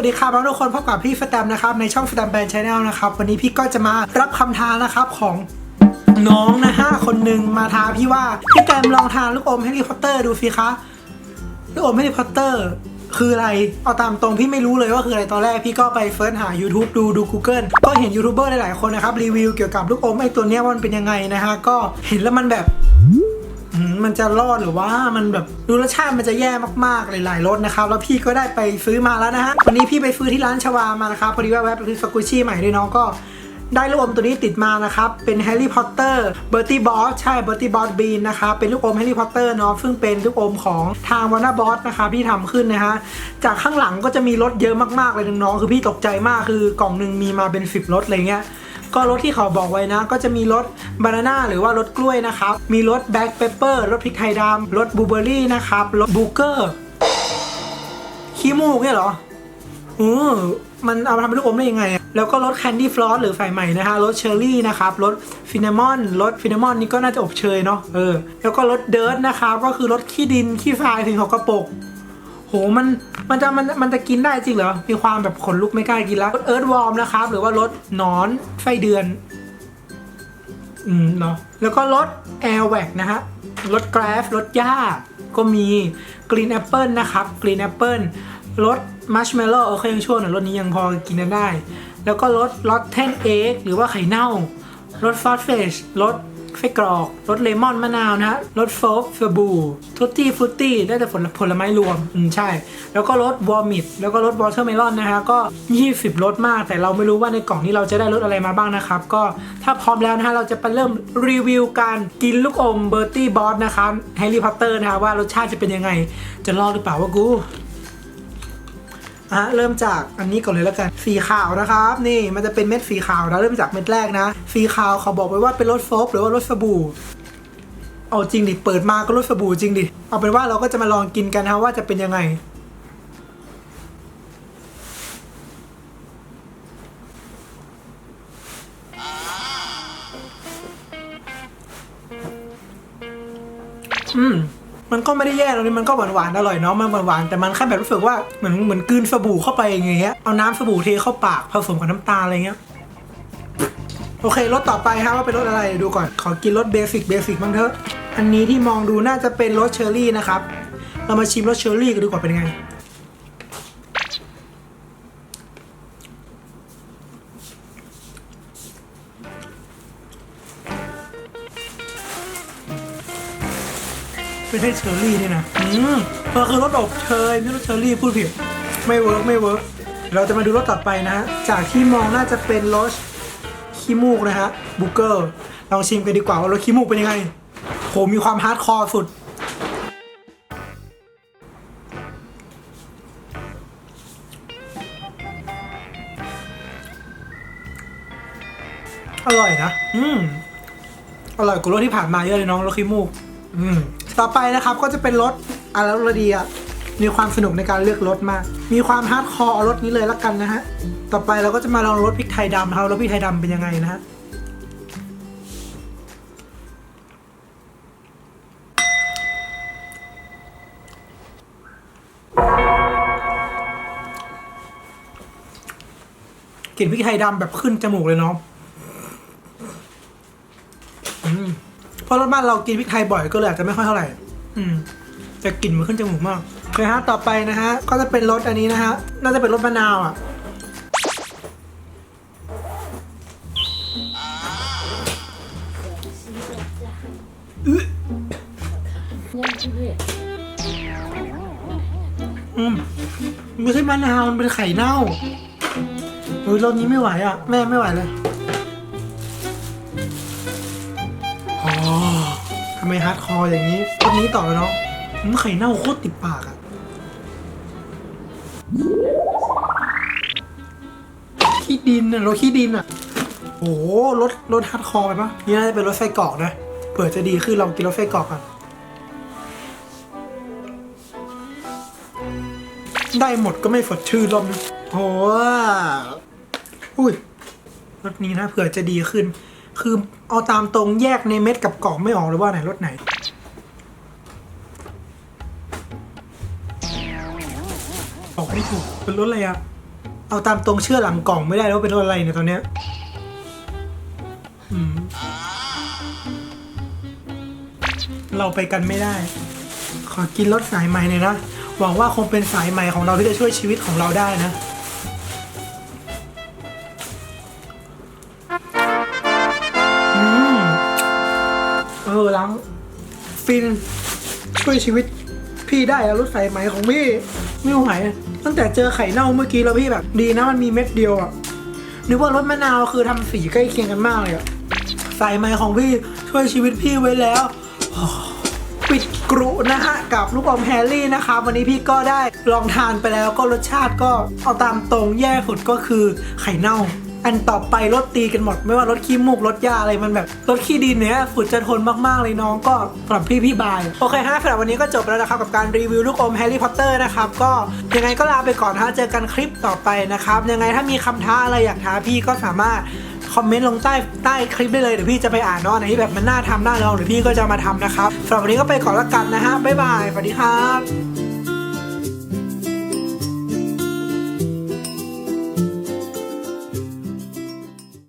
วัสดีครับทุกคนพบกับพี่สแตมนะครับในช่องสแตมแบนชาแนลนะครับวันนี้พี่ก็จะมารับคำท้านะครับของน้องนะฮะคนหนึ่งมาท้าพี่ว่าพี่แตมลองทานลูกอมแฮร์รี่พอตเตอร์ดูสิคะลูกอมแฮร์รี่พอตเตอร์คืออะไร เอาตามตรงพี่ไม่รู้เลยว่าคืออะไรตอนแรกพี่ก็ไปเฟิร์สหา YouTube ดูดู Google ก็เห็นยูทูบเบอร์หลายๆคนนะครับรีวิวเกี่ยวกับลูกอมไอตัวเนี้ยว่ามันเป็นยังไงนะฮะก็เห็นแล้วมันแบบ มันจะรอดหรือว่ามันแบบดูรสชาติมันจะแย่มากๆหลายๆรสนะครับ แล้วพี่ก็ได้ไปซื้อมาแล้วนะฮะวันนี้พี่ไปซื้อที่ร้านชวามานะครับพอดีว่าแวะไปซื้อสกุชชี่ใหม่ด้วยน้องก็ได้ลูกอมตัวนี้ติดมานะครับ เป็นแฮร์รี่พอตเตอร์เบอร์ตี้บอสใช่เบอร์ตี้บอสบีนนะครับ เป็นลูกอมแฮร์รี่พอตเตอร์เนาะซึ่งเป็นลูกอมของทางวอร์นาบอสนะครับที่ทำขึ้นนะฮะ จากข้างหลังก็จะมีรสเยอะมากๆเลยน้องๆคือพี่ตกใจมากคือกล่องหนึ่งมีมาเป็น 10รสอะไรเงี้ย ก็รสที่เขาบอกไว้นะ ก็จะมีรสบานาน่าหรือว่ารสกล้วยนะครับ มีรสแบล็กเปปเปอร์รสพริกไทยดำรสบลูเบอร์รี่นะครับรสบูเกอร์ขี้มูกเนี่ยเหรออือมันเอามาทำเป็นลูกอมได้ยังไง แล้วก็รสแคนดี้ฟลอสหรือสายใหม่นะฮะรสเชอร์รี่นะครับรสฟินามอนรสฟินามอนนี่ก็น่าจะอบเชยเนาะเออแล้วก็รสเดิร์ทนะครับก็คือรสขี้ดินขี้ทรายถึงหกกระปก โหมันมันจะมันมันจะกินได้จริงเหรอ มีความแบบขนลุกไม่กล้ากินแล้วเอิร์ธวอร์มนะครับ หรือว่ารสนอนไส้เดือน อืมเนาะแล้วก็รสแอร์แวกนะฮะรสแกราฟรสหญ้า ก็มีกรีนแอปเปิลนะครับกรีนแอปเปิลรสมัชเมลโล่โอเคยังชั่วหน่อยรสนี้ยังพอกินกันได้ แล้วก็รสรสเทนเอ็กหรือว่าไข่เน่ารสซอสเฟชรส ไส้กรอกรสเลมอนมะนาวนะฮะรสโฟกเฟอร์บูทุตตี้ฟุตตี้ได้แต่ผลผลไม้รวมอืมใช่ แล้วก็รสวอร์มิตแล้วก็รสวอเตอร์เมลอนนะฮะก็ 20รสมาก แต่เราไม่รู้ว่าในกล่องนี้เราจะได้รสอะไรมาบ้างนะครับ ก็ถ้าพร้อมแล้วนะฮะเราจะไปเริ่มรีวิวการกินลูกอมเบอร์ตี้บอสนะครับแฮร์รี่พอตเตอร์นะฮะว่ารสชาติจะเป็นยังไง จะรอดหรือเปล่าวะกู อะเริ่มจากอันนี้ก่อนเลยแล้วกันสีขาวนะครับ นี่มันจะเป็นเม็ดสีขาวนะเริ่มจากเม็ดแรกนะ สีขาวเขาบอกไว้ว่าเป็นรสโฟบหรือว่ารสสบู่เอาจริงดิเปิดมาก็รสสบู่จริงดิเอาเป็นว่าเราก็จะมาลองกินกันนะว่าจะเป็นยังไงอืม มันก็ไม่ได้แย่ตรงนี้มันก็หวานหวานๆอร่อยเนาะมันหวานหวานๆแต่มันแค่แบบรู้สึกว่าเหมือนเหมือนกืนสบู่เข้าไปอย่างเงี้ยเอาน้ำสบู่เทเข้าปากผสมกับน้ำตาลอะไรเงี้ยโอเครสต่อไปฮะว่าเป็นรสอะไรเดี๋ยวดูก่อนขอกินรสเบสิกเบสิกบ้างเถอะอันนี้ที่มองดูน่าจะเป็นรสเชอร์รี่นะครับเรามาชิมรสเชอร์รี่กันดูก่อนเป็นไง ไม่ใช่เชอร์รี่นี่นะอืมเออคือรสอบเชยไม่รสเชอร์รี่พูดผิดไม่เวิร์กไม่เวิร์กเราจะมาดูรสต่อไปนะฮะจากที่มองน่าจะเป็นรสขี้มูกนะฮะบุกเกอร์ลองชิมกันดีกว่าว่ารสขี้มูกเป็นยังไงโหมีความฮาร์ดคอร์สุดอร่อยนะ อืม อร่อยกว่ารสที่ผ่านมาเยอะเลยน้องรสขี้มูก อืมต่อไปนะครับก็จะเป็นรสอะไรรสดีอะมีความสนุกในการเลือกรสมาก มีความฮาร์ดคอร์เอารสนี้เลยละกันนะฮะ ต่อไปเราก็จะมาลองรสพริกไทยดำนะครับรสพริกไทยดำเป็นยังไงนะฮะกลิ่นพริกไทยดำแบบขึ้นจมูกเลยเนาะอืม เพราะรถบ้านเรากินพริกไทยบ่อยก็เลยอาจจะไม่ค่อยเท่าไหร่ อืมแต่กลิ่นมันขึ้นจมูกมากโอเคฮะต่อไปนะฮะก็จะเป็นรสอันนี้นะฮะน่าจะเป็นรสมะนาวอะอืมไม่ใช่มะนาวมันเป็นไข่เน่าเฮ้ยรสนี้ไม่ไหวอะ แม่ไม่ไหวเลย ทำไมฮาร์ดคอร์อย่างนี้รสนี้ต่อเลยเนาะอืมไข่เน่าโคตรติดปากอะขี้ดินอะรสขี้ดินอะโอ้โหรสรสฮาร์ดคอร์ไปปะนี่น่าจะเป็นรสไส้กรอกนะเผื่อจะดีขึ้นลองกินรสไส้กรอกกันได้หมดก็ไม่สดชื่นลมนะโอ้อุ้ยรสนี้นะเผื่อจะดีขึ้น คือเอาตามตรงแยกในเม็ดกับกล่องไม่ออกเลยว่าไหนรสไหน บอกไม่ถูกเป็นรสอะไรอะเอาตามตรงเชื่อหลังกล่องไม่ได้แล้วาเป็นรถอะไรเนี่ยตอนเนี้ยอืมเราไปกันไม่ได้ ขอกินรถสายใหม่หน่อยนะ หวังว่าคงเป็นสายใหม่ของเราที่จะช่วยชีวิตของเราได้นะ เออล้างฟินช่วยชีวิต พี่ได้แล้วรถสายไหมของพี่ไม่ไหวตั้งแต่เจอไข่เน่าเมื่อกี้แล้วพี่แบบดีนะมันมีเม็ดเดียวอะนึกว่ารถมะนาวคือทำสีใกล้เคียงกันมากเลยอะสายไหมของพี่ช่วยชีวิตพี่ไว้แล้วปิดกรุนะฮะกับลูกอมแฮร์รี่นะคะวันนี้พี่ก็ได้ลองทานไปแล้วก็รสชาติก็เอาตามตรงแย่สุดก็คือไข่เน่า อันต่อไปรสตีกันหมด ไม่ว่ารสขี้มูกรสยาอะไรมันแบบรสขี้ดินเนี้ยฝุ่นจะทนมากๆเลยน้องก็สำหรับพี่พี่บาย โอเคฮะสำหรับวันนี้ก็จบแล้วนะครับกับการรีวิวลูกอมแฮร์รี่พอตเตอร์นะครับก็ยังไงก็ลาไปก่อนฮะเจอกันคลิปต่อไปนะครับยังไงถ้ามีคำท้าอะไรอยากท้าพี่ก็สามารถคอมเมนต์ลงใต้ใต้คลิปได้เลยเดี๋ยวพี่จะไปอ่านเนาะอันไหนที่แบบมันน่าทำน่าลองเดี๋ยวพี่ก็จะมาทำนะครับสำหรับวันนี้ก็ไปก่อนละกันนะฮะบ๊ายบายสวัสดีครับ